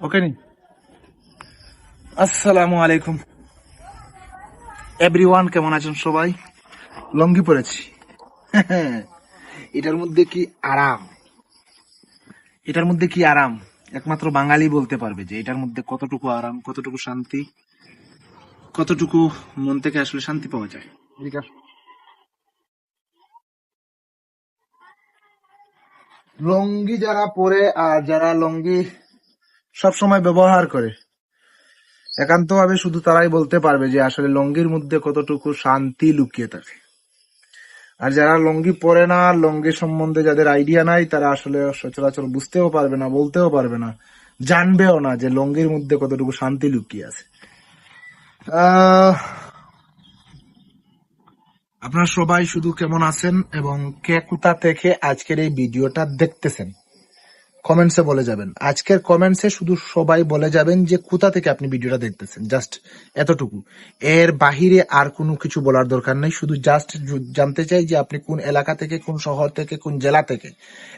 ওকে নি? আসসালামু আলাইকুম এভরিওয়ান কেমন আছেন সবাই? লঙ্গি পরেছি। এটার মধ্যে কি আরাম? এটার মধ্যে কি আরাম? একমাত্র বাঙালি বলতে পারবে যে এটার মধ্যে কতটুকু আরাম, কতটুকু শান্তি, কতটুকু মন থেকে আসলে শান্তি পাওয়া যায়। লঙ্গি যারা পরে আর যারা লঙ্গি সব সময় ব্যবহার করে। একান্ত ভাবে শুধু তারাই বলতে পারবে যে আসলে লঙ্গির মধ্যে কতটুকু শান্তি লুকিয়ে থাকে। আর যারা লঙ্গি পরে না, লঙ্গি সম্বন্ধে যাদের আইডিয়া নাই, তারা আসলে সচরাচর বুঝতেও পারবে না, বলতেও পারবে না, জানবেও না যে লঙ্গির মধ্যে কতটুকু শান্তি লুকিয়ে আছে। আপনারা সবাই শুধু কেমন আছেন এবং কে কোথা থেকে আজকের এই ভিডিওটা দেখতেছেন? কমেন্টসে বলে যাবেন। আজকের কমেন্টসে শুধু সবাই বলে যাবেন যে, কোথা থেকে আপনি ভিডিওটা দেখতেছেন? জাস্ট এতটুকু। এর বাহিরে আর কোনো কিছু বলার দরকার নেই। শুধু জাস্ট জানতে চাই যে, আপনি কোন এলাকা থেকে, কোন শহর থেকে, কোন জেলা থেকে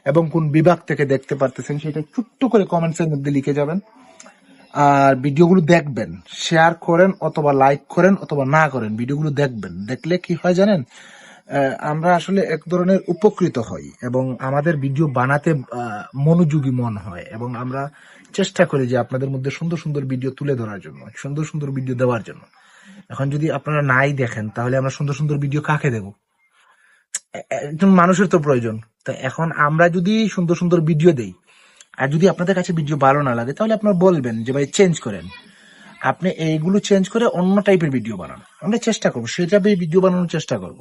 এবং কোন বিভাগ থেকে দেখতে পারতেছেন সেটা ছোট্ট করে কমেন্টসের মধ্যে লিখে যাবেন। আর ভিডিওগুলো দেখবেন। শেয়ার করেন অথবা লাইক করেন অথবা না করেন, ভিডিওগুলো দেখবেন। দেখলে কি হয় জানেন? আমরা আসলে এক ধরনের উপকৃত হই এবং আমাদের ভিডিও বানাতে মনোযোগী মন হয় এবং আমরা চেষ্টা করি যে আপনাদের মধ্যে সুন্দর সুন্দর ভিডিও তুলে ধরার জন্য, সুন্দর সুন্দর ভিডিও দেওয়ার জন্য। এখন যদি আপনারা নাই দেখেন, তাহলে আমরা সুন্দর সুন্দর ভিডিও কাকে দেব? একজন মানুষের তো প্রয়োজন। তা এখন আমরা যদি সুন্দর সুন্দর ভিডিও দেই, আর যদি আপনাদের কাছে ভিডিও ভালো না লাগে, তাহলে আপনারা বলবেন যে ভাই চেঞ্জ করেন। আপনি এইগুলো চেঞ্জ করে অন্য টাইপের ভিডিও বানান। আমরা চেষ্টা করব সেটা ভিডিও বানানোর চেষ্টা করব।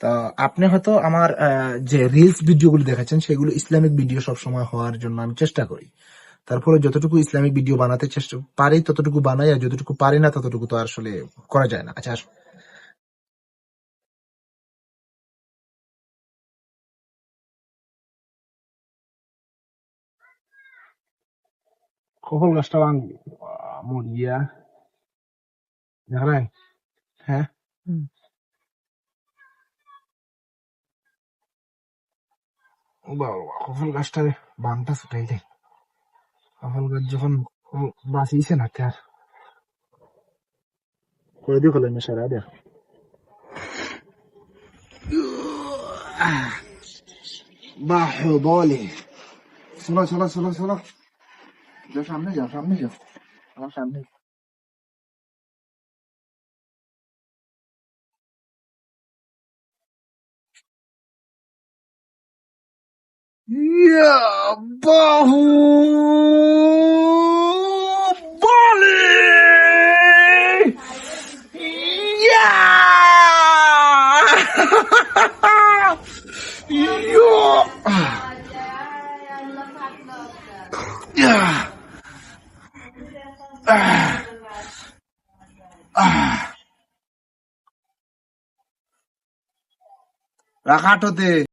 তা আপনি হয়তো আমার আহ, যে রিলস ভিডিওগুলো দেখাচ্ছেন সেগুলো ইসলামিক ভিডিও সবসময় হওয়ার জন্য আমি চেষ্টা করি। তারপরে যতটুকু ইসলামিক ভিডিও বানাতে চেষ্টা পারি ততটুকু বানাই আর যতটুকু পারি না ততটুকু তো আসলে করা যায় না। আচ্ছা গাছটা মরিয়া দেখলেন হ্যাঁ বাবা কখন গাছটা বানটা ছুটাই দেয়। কখন গাছ যখন বাঁচিয়েছে না তার করে দিও কলেন সারা দেখ বাহ বলে শোনো শোনো শোনো শোনো। যাও সামনে যাও সামনে যাও। আমার সামনে ইয়া বাহু বলে ইয়া ইয়া রাখাটোতে